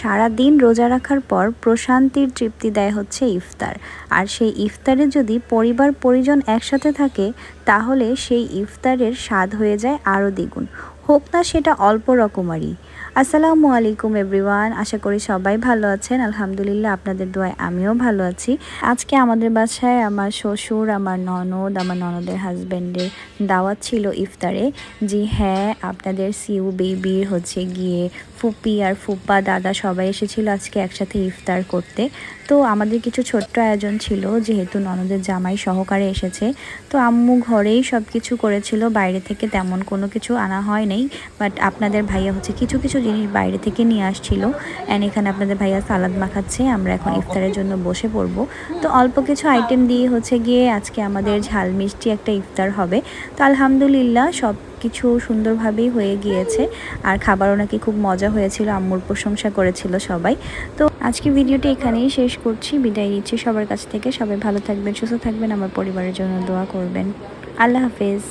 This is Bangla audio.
সারা দিন রোজা রাখার পর প্রশান্তির তৃপ্তি দেয় হচ্ছে ইফতার। আর সেই ইফতারে যদি পরিবার পরিজন একসাথে থাকে, তাহলে সেই ইফতারের স্বাদ হয়ে যায় আরও দ্বিগুণ। হোক না সেটা অল্প রকমারই আসসালামু আলাইকুম এভরিওয়ান, আশা করি সবাই ভালো আছেন। আলহামদুলিল্লাহ, আপনাদের দোয়ায় আমিও ভালো আছি। আজকে আমাদের বাসায় আমার শ্বশুর, আমার ননদ, আমার ননদের হাজব্যান্ডের দাওয়াত ছিল ইফতারে। জি হ্যাঁ আপনাদের সিউ বেবির হচ্ছে গিয়ে ফুপি আর ফুপা দাদা সবাই এসেছিল আজকে একসাথে ইফতার করতে। তো আমাদের কিছু ছোট্ট আয়োজন ছিল, যেহেতু ননদের জামাই সহকারে এসেছে। তো আম্মু ঘরেই সব কিছু করেছিল, বাইরে থেকে তেমন কোনো কিছু আনা হয় নাই। বাট আপনাদের ভাইয়া হচ্ছে কিছু কিছু জিনিস বাইরে থেকে নিয়ে আসছিল। অ্যান্ড এখানে আপনাদের ভাইয়া সালাদ মাখাচ্ছে। আমরা এখন ইফতারের জন্য বসে পড়ব। তো অল্প কিছু আইটেম দিয়ে হচ্ছে গিয়ে আজকে আমাদের ঝাল মিষ্টি একটা ইফতার হবে। তো আলহামদুলিল্লাহ সব কিছু সুন্দরভাবেই হয়ে গিয়েছে। আর খাবারও নাকি খুব মজা হয়েছিল। আম্মুর প্রশংসা করেছিল সবাই। তো আজকে ভিডিওটি এখানেই শেষ করছি। বিদায় নিচ্ছি সবার কাছ থেকে। সবাই ভালো থাকবেন, সুস্থ থাকবেন। আমার পরিবারের জন্য দোয়া করবেন। আল্লাহ হাফেজ।